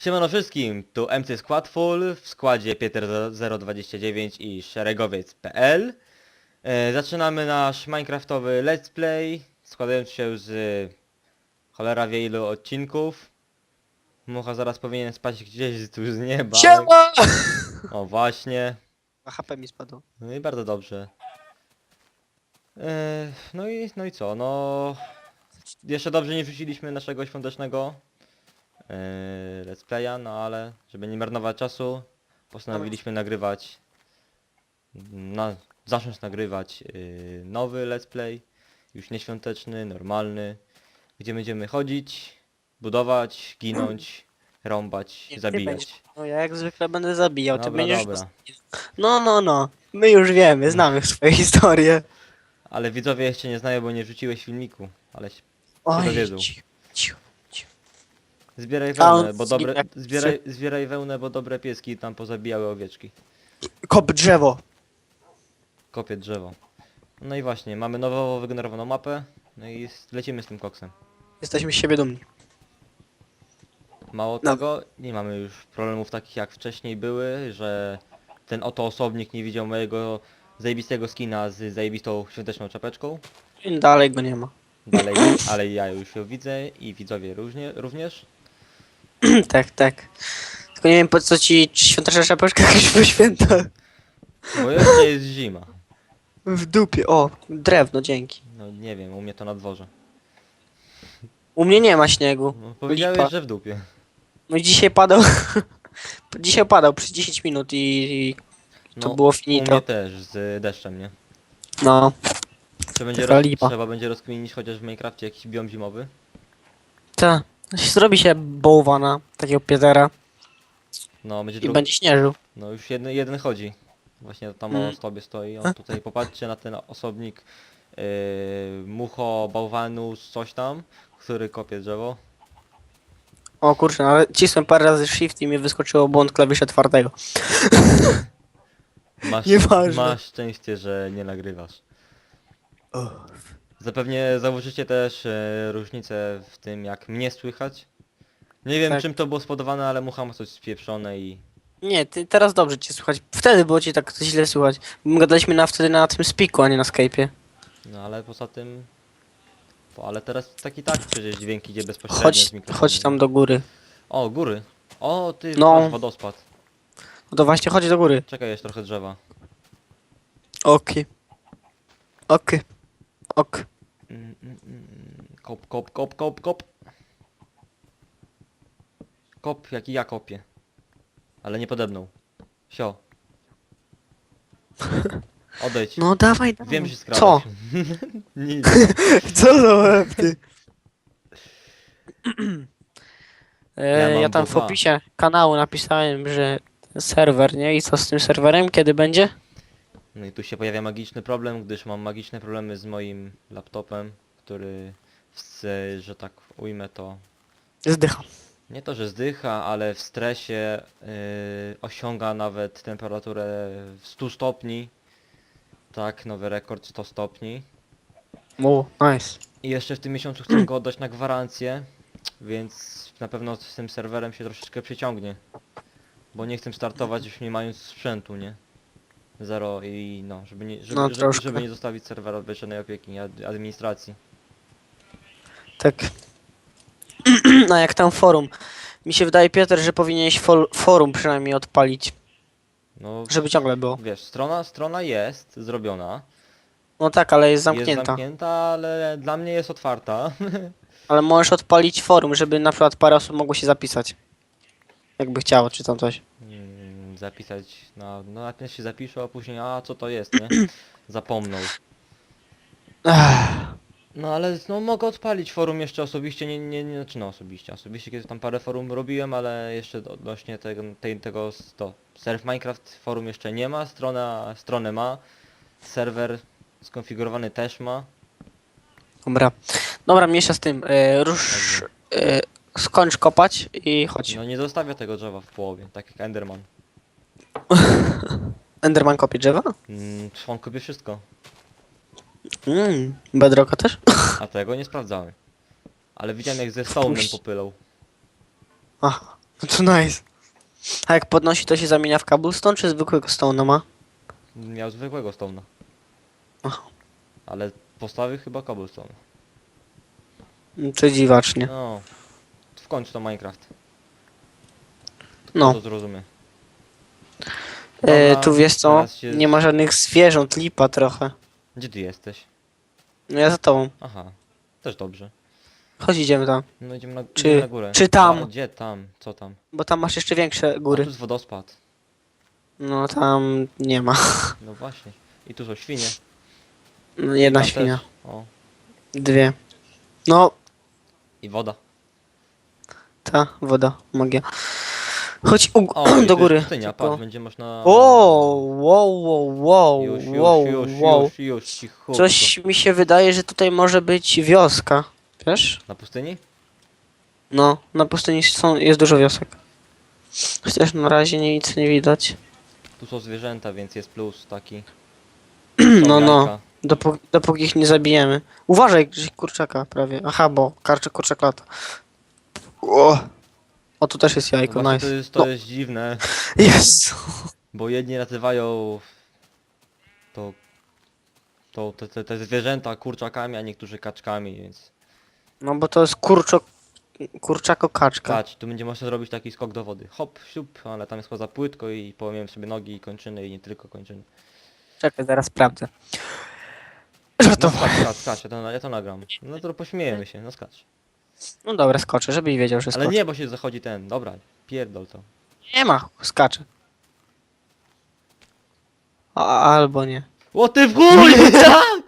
Siemano wszystkim, tu MC Squadful w składzie Pieter029 i Szeregowiec.pl e, Zaczynamy nasz minecraftowy let's play składający się z cholera wie ilu odcinków. Mucha zaraz powinien spać gdzieś tu z nieba. Siema! O właśnie, A HP mi spadło. no i bardzo dobrze. E, No i, no i co, no Jeszcze dobrze nie wrzuciliśmy naszego świątecznego e, let's playa, no ale żeby nie marnować czasu postanowiliśmy nagrywać na, zacząć nagrywać yy, nowy let's play już nieświąteczny, normalny gdzie będziemy chodzić, budować, ginąć, rąbać, zabijać. No ja jak zwykle będę zabijał, ty Dobra, będziesz... dobra. No, no, no. My już wiemy, znamy swoje historie. Ale widzowie jeszcze nie znają, bo nie wrzuciłeś filmiku, ale się Oj, dowiedzą. ciu, ciu. Zbieraj A on wełnę, bo dobre, jak- zbieraj, zbieraj wełnę, bo dobre pieski tam pozabijały owieczki. Kop drzewo. Kopię drzewo. No i właśnie, mamy nowo wygenerowaną mapę, no i lecimy z tym koksem. Jesteśmy z siebie dumni. Mało No. tego, nie mamy już problemów takich jak wcześniej były, że ten oto osobnik nie widział mojego zajebistego skina z zajebistą świąteczną czapeczką. I dalej go nie ma. Dalej, ale ja już ją widzę i widzowie różnie, również. tak, tak. Tylko nie wiem po co ci świąteczna czapeczka jakaś po świętach. Bo jeszcze jest zima. W dupie, o, drewno, dzięki. No nie wiem, u mnie to na dworze. U mnie nie ma śniegu. No, powiedziałeś, Lipa. że w dupie. No i dzisiaj padał... dzisiaj padał przez 10 minut i... i to No, było U finito. mnie też, z deszczem, nie? No, Trzeba będzie, Taka roz... lipa. Trzeba będzie rozkminić chociaż w Minecrafcie jakiś biom zimowy. tak. Zrobi się bałwana, takiego Pietera No, będzie i drugi. będzie śnieżył. No już jeden, jeden chodzi. Właśnie tam Mm. o tobie stoi. On tutaj popatrzcie na ten osobnik yy, mucho, bałwanus, coś tam, który kopie drzewo. O kurczę, ale cisłem parę razy shift i mi wyskoczyło błąd klawisza twardego. Masz, Nieważne. masz szczęście, że nie nagrywasz. Zapewnie zauważycie też e, różnicę w tym jak mnie słychać. Nie wiem Tak. czym to było spowodowane, ale mucha ma coś spieprzone i... Nie, ty, teraz dobrze cię słychać. Wtedy było ci tak źle słychać. My gadaliśmy na, wtedy na tym spiku, a nie na Skype'ie. No ale poza tym... Po, ale teraz tak i tak przecież dźwięk idzie bezpośrednio Chodź, z mikrofonu. chodź tam do góry. O, góry. O, ty, No. masz wodospad. No to właśnie chodź do góry. Czekaj, jest trochę drzewa. Okej. Okej. Ok. Mm, mm, mm. Kop, kop, kop, kop, kop. Kop, jaki ja kopię. Ale nie pode mną. Sio. Odejdź. No dawaj, dawaj. Wiem, że skradać. Co? Nic. Co za łebty? E, Ja ja, mam tam w opisie kanału napisałem, że serwer, nie? I co z tym serwerem? Kiedy będzie? No i tu się pojawia magiczny problem, gdyż mam magiczne problemy z moim laptopem, który, w- że tak ujmę to, Zdycham. nie to, że zdycha, ale w stresie yy, osiąga nawet temperaturę w 100 stopni. Tak, nowy rekord 100 stopni. O, nice. I jeszcze w tym miesiącu chcę go oddać na gwarancję, więc na pewno z tym serwerem się troszeczkę przeciągnie. Bo nie chcę startować już nie mając sprzętu, nie? Zero i no, żeby nie, żeby, No, żeby, troszkę. żeby nie zostawić serwera żadnej opieki, ad- administracji. Tak. A jak tam forum? Mi się wydaje, Piotr, że powinieneś fol- forum przynajmniej odpalić, No, żeby ciągle było. wiesz, strona, strona jest zrobiona, No tak, ale jest jest zamknięta. zamknięta, ale dla mnie jest otwarta. Ale możesz odpalić forum, żeby na przykład parę osób mogło się zapisać. Jakby chciało, czy tam coś. Zapisać na, no najpierw się zapiszę, a później, a co to jest, nie? Zapomną. Ech, No ale no mogę odpalić forum jeszcze osobiście, nie, nie, nie znaczy no osobiście, osobiście kiedy tam parę forum robiłem, ale jeszcze odnośnie tego, tej, tego, to Surf Minecraft forum jeszcze nie ma, strona, stronę ma, serwer skonfigurowany też ma, Dobra. Dobra, mniejsza z tym. E, rusz. E, skończ kopać i chodź. no nie zostawia tego drzewa w połowie, tak jak Enderman. Enderman kopie drzewa? Mm, on kopie wszystko, Mm, bedrocka też? a tego nie sprawdzałem. Ale widziałem jak ze stone'em Puść. popylał. Aha. No to nice. A jak podnosi, to się zamienia w cobblestone, czy zwykłego stone ma? Miał zwykłego stone'a. Aha. Ale postawił chyba cobblestone. Mm, Czy dziwacznie. No. W końcu to Minecraft. No. To zrozumie. E, Dobra, tu wiesz co? teraz się- Nie ma żadnych zwierząt, lipa trochę. Gdzie ty jesteś? No ja za tobą. Aha. Też dobrze. Chodź idziemy tam. No idziemy na, Czy- idziemy na górę. czy tam? A, gdzie tam? Co tam? Bo tam masz jeszcze większe A góry. tu jest wodospad. No tam nie ma. No właśnie. I tu są świnie. No, Jedna Tam świnia. Też. O. Dwie. No, I woda. ta woda, magia. Chodź u, O, do góry. Pustynia, Tylko- patrz, będzie można... O, wow, wow, wow, Już, już, wow, już, wow. już, już, cicho. Coś mi się wydaje, że tutaj może być wioska. Wiesz? Na pustyni? No, na pustyni są, jest dużo wiosek. Chociaż na razie nic nie widać. Tu są zwierzęta, więc jest plus taki. No, no. Jajka. Dopó dopóki ich nie zabijemy. Uważaj, gdzieś kurczaka prawie. Aha, bo karczy kurczak lata. O, o tu też jest No jajko, właśnie nice. to jest, to No. jest dziwne, Jest. bo jedni nazywają to, to te, te, te zwierzęta kurczakami, a niektórzy kaczkami, więc No bo to jest kurczo... kurczako kaczka. patrz, tu będzie można zrobić taki skok do wody. Hop, siup, ale tam jest chyba za płytko i połamiłem sobie nogi i kończyny i nie tylko kończyny. Czekaj, zaraz sprawdzę. No skacz, skacz, skacz, ja to, ja to nagram. No to pośmiejemy się, no skacz. No dobra, skoczę, żebyś wiedział, że Ale skoczę. nie, bo się zachodzi ten, dobra, pierdol to. Nie ma, skaczę. A, albo nie. O ty w chuj!